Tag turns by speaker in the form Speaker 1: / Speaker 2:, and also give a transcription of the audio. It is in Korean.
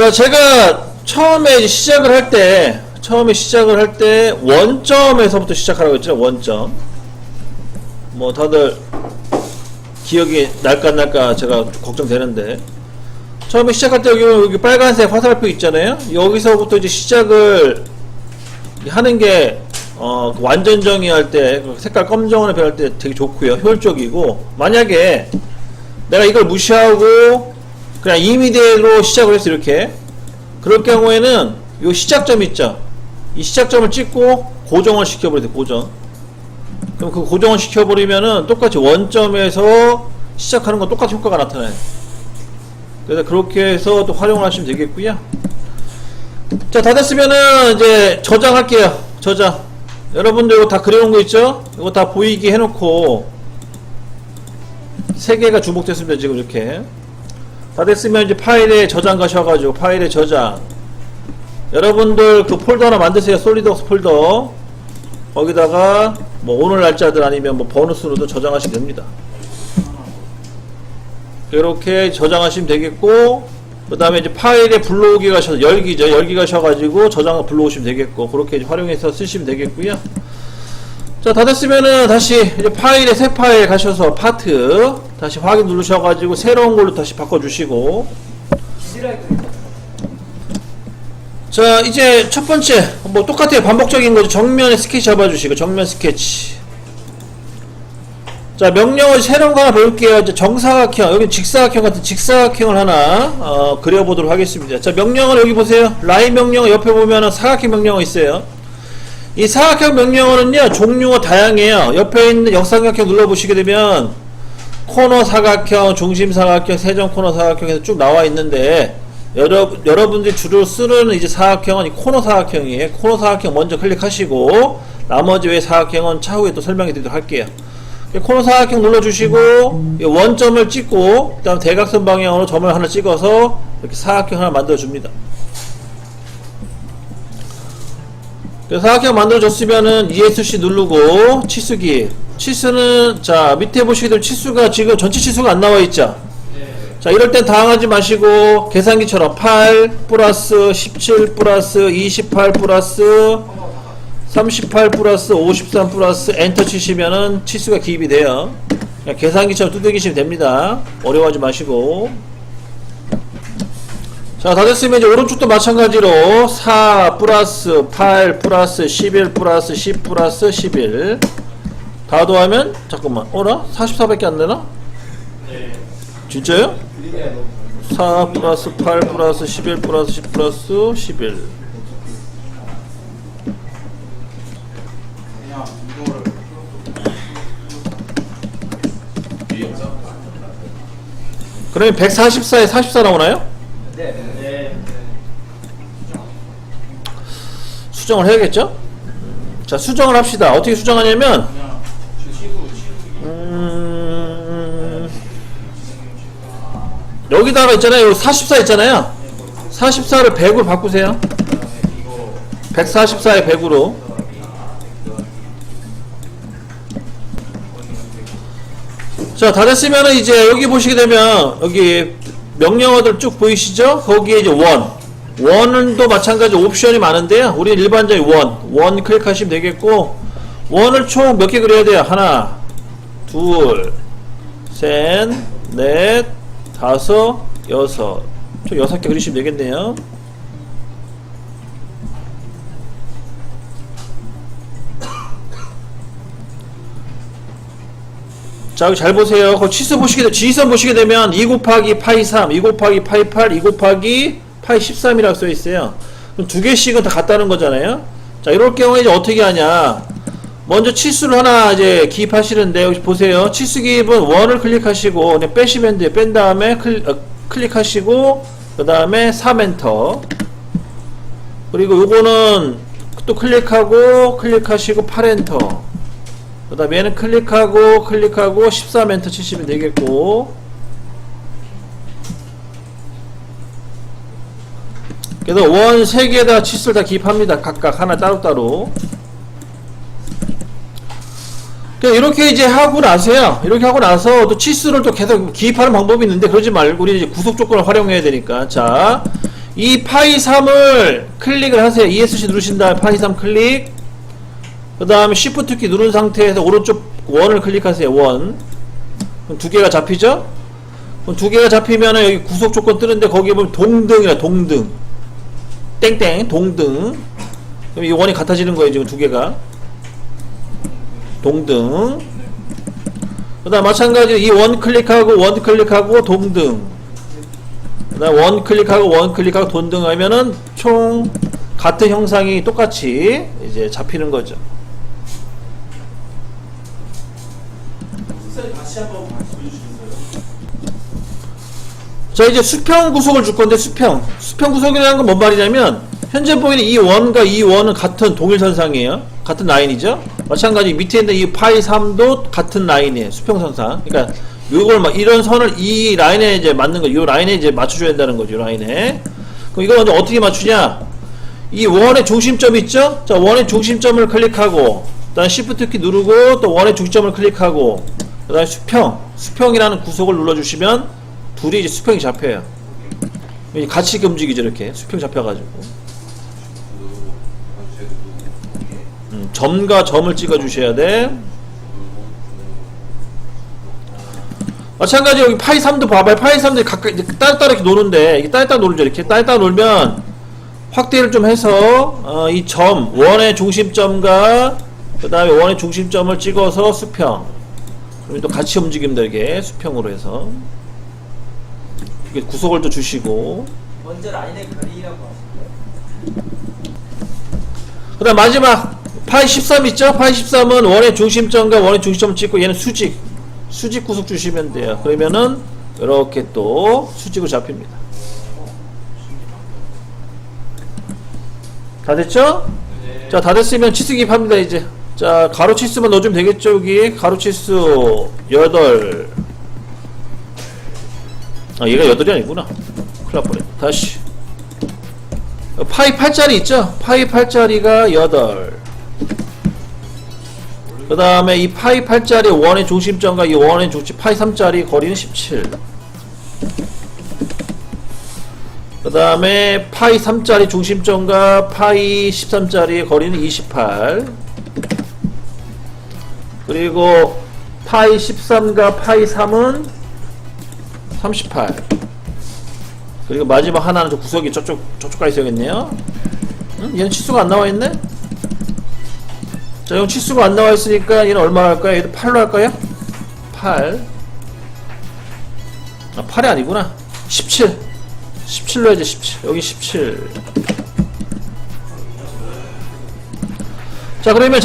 Speaker 1: 자, 제가 처음에 시작을 할 때, 처음에 시작을 할 때, 원점에서부터 시작하라고 했죠, 원점. 뭐, 다들, 기억이 날까, 날까, 제가 걱정되는데. 처음에 시작할 때 여기, 여기 빨간색 화살표 있잖아요? 여기서부터 이제 시작을 하는 게, 어, 그 완전 정의할 때, 그 색깔 검정을 배울 때 되게 좋고요. 효율적이고, 만약에 내가 이걸 무시하고, 그냥 이미대로 시작을 했어, 이렇게. 그럴 경우에는 요 시작점 있죠. 이 시작점을 찍고 고정을 시켜버려야 돼. 고정. 그럼 그 고정을 시켜버리면은 똑같이 원점에서 시작하는 건 똑같이 효과가 나타나요. 그래서 그렇게 해서 또 활용을 하시면 되겠고요. 자, 다 됐으면은 이제 저장할게요. 저장. 여러분들 이거 다 그려놓은 거 있죠? 이거 다 보이게 해놓고 세 개가 주목됐습니다. 지금 이렇게. 다 됐으면 이제 파일에 저장 가셔가지고 파일에 저장. 여러분들 그 폴더 하나 만드세요. 솔리드웍스 폴더. 거기다가 뭐 오늘 날짜들 아니면 뭐 번호 순으로도 저장하시면 됩니다. 이렇게 저장하시면 되겠고 그 다음에 이제 파일에 불러오기 가셔서 열기죠. 열기 가셔가지고 저장 불러오시면 되겠고 그렇게 활용해서 쓰시면 되겠고요 자, 다 됐으면은 다시 이제 파일에 새 파일 가셔서 파트 다시 확인 누르셔가지고 새로운 걸로 다시 바꿔주시고 자, 이제 첫 번째 뭐 똑같아요. 반복적인 거죠. 정면에 스케치 잡아주시고 정면 스케치. 자, 명령을 새로운 거 하나 배울게요. 이제 정사각형, 여기 직사각형 같은 직사각형을 하나 어, 그려보도록 하겠습니다. 자, 명령을 여기 보세요. 라인 명령을 옆에 보면은 사각형 명령어 있어요. 이 사각형 명령어는요 종류가 다양해요. 옆에 있는 역삼각형 눌러보시게 되면 코너 사각형, 중심 사각형, 세정 코너 사각형에서 쭉 나와 있는데 여러, 여러분들이 주로 쓰는 이제 사각형은 이 코너 사각형이에요. 코너 사각형 먼저 클릭하시고 나머지 외 사각형은 차후에 또 설명해 드리도록 할게요. 코너 사각형 눌러주시고 이 원점을 찍고 그 다음 대각선 방향으로 점을 하나 찍어서 이렇게 사각형 하나 만들어 줍니다 사각형 만들어졌으면은 ESC 누르고 치수기. 치수는 자 밑에 보시게 되면 치수가 지금 전체 치수가 안 나와 있죠? 자 이럴 땐 당하지 마시고 계산기처럼 8 플러스 17 플러스 28 플러스 38 플러스 53 플러스 엔터 치시면은 치수가 기입이 돼요. 계산기처럼 두들기시면 됩니다. 어려워하지 마시고 자, 다 됐으면 이제 오른쪽도 마찬가지로 4 플러스 8 플러스 11 플러스 10 플러스 11 다 더하면 잠깐만 어라? 44밖에 안 되나?
Speaker 2: 네.
Speaker 1: 진짜요? 4 플러스 8 플러스 11 플러스 10 플러스 11
Speaker 2: 그냥 이거를
Speaker 1: 그러면 144에 44 나오나요?
Speaker 2: 네. 네.
Speaker 1: 수정을 해야겠죠? 자, 수정을 합시다. 어떻게 수정하냐면 음... 여기다가 있잖아요. 44 있잖아요. 44를 100으로 바꾸세요. 144에 100으로. 자, 다 됐으면은 이제 여기 보시게 되면 여기 명령어들 쭉 보이시죠? 거기에 이제 원. 원은도 마찬가지 옵션이 많은데요. 우리 일반적인 원. 원 클릭하시면 되겠고 원을 총 몇 개 그려야 돼요? 하나, 둘, 셋, 넷, 다섯, 여섯. 총 여섯 개 그리시면 되겠네요. 자, 여기 잘 보세요. 그 치수 보시게 되, 지선 보시게 되면 2 곱하기 파이 3, 2 곱하기 파이 8, 2 곱하기 파이 13이라고 써 있어요. 그럼 두 개씩은 다 같다는 거잖아요. 자, 이럴 경우에 이제 어떻게 하냐. 먼저 치수를 하나 이제 기입하시는데 여기 보세요. 치수 기입은 원을 클릭하시고 그냥 빼시면 돼요. 뺀 다음에 클, 어, 클릭하시고 그 다음에 3엔터 그리고 요거는 또 클릭하고 클릭하시고 8엔터 그 다음에 얘는 클릭하고 클릭하고 13엔터 치시면 되겠고 그래서 원 3개에다 치수를 다 기입합니다 각각 하나 따로따로 이렇게 이제 하고 나서요. 이렇게 하고 나서 또 치수를 또 계속 기입하는 방법이 있는데 그러지 말고 우리 이제 구속 조건을 활용해야 되니까 자. 이 파이 3을 클릭을 하세요. ESC 누르신 다음에 파이 3 클릭. 그 다음에 Shift 키 누른 상태에서 오른쪽 원을 클릭하세요. 원. 그럼 두 개가 잡히죠? 그럼 두 개가 잡히면은 여기 구속 조건 뜨는데 거기에 보면 동등이라 동등. 땡땡 동등. 그럼 이 원이 같아지는 거예요. 지금 두 개가. 동등. 그 다음 마찬가지로 이 원 클릭하고 원 클릭하고 동등. 그 다음 원 클릭하고 원 클릭하고 동등 하면은 총 같은 형상이 똑같이 이제 잡히는 거죠. 자 이제 수평 구속을 줄 건데 수평 수평 구속이라는 건 뭔 말이냐면 현재 보이는 이 원과 이 원은 같은 동일선상이에요. 같은 라인이죠. 마찬가지 밑에 있는 이 파이 3도 같은 라인이에요. 수평선상. 그러니까 요걸 막 이런 선을 이 라인에 이제 맞는 거 이 라인에 이제 맞춰줘야 된다는 거죠 이 라인에. 그럼 이걸 먼저 어떻게 맞추냐? 이 원의 중심점 있죠? 자 원의 중심점을 클릭하고 그다음 Shift 키 누르고 또 원의 중심점을 클릭하고 그다음 수평. 수평이라는 구속을 눌러주시면 둘이 이제 수평이 잡혀요. 이 같이 움직이죠 이렇게. 수평 잡혀가지고. 음, 점과 점을 찍어 주셔야 돼. 마찬가지 여기 파이 3도 봐봐요. 파이 3도 가까이 따로따로 이렇게 노는데 이게 따로따로 놀죠 이렇게. 따로따로 놀면 확대를 좀 해서 어, 이점 원의 중심점과 그 다음에 원의 중심점을 찍어서 수평. 그럼 또 같이 움직이면 되게. 수평으로 해서 이게 구속을 또 주시고.
Speaker 2: 먼저 라인의 하시고요.
Speaker 1: 그 다음 마지막 파이 13 있죠? 파이 13은 원의 중심점과 원의 중심점을 찍고 얘는 수직. 수직 구속 주시면 돼요. 그러면은 이렇게 또 수직으로 잡힙니다. 다 됐죠? 자다 됐으면 치수 기입합니다 이제. 자 가로 치수만 넣어주면 되겠죠 여기? 가로 치수 8 아 얘가 8이 아니구나 뻔했네 다시 파이 8짜리 있죠? 파이 8짜리가 8. 그 다음에 이 파이 8짜리 원의 중심점과 이 원의 중심 파이 3짜리 거리는 17. 그 다음에 파이 3짜리 중심점과 파이 13짜리의 거리는 28. 그리고 파이 13과 파이 3은 38. 그리고 마지막 하나는 저 구석이 저쪽 저쪽 가 있어야겠네요. 응? 얘는 치수가 안 나와 있네. 자, 이건 치수가 안 나와 있으니까 얘는 얼마 할까요? 얘도 8로 할까요? 8. 아, 8이 아니구나. 17. 17로 해야지 17. 여기 17. 자, 그러면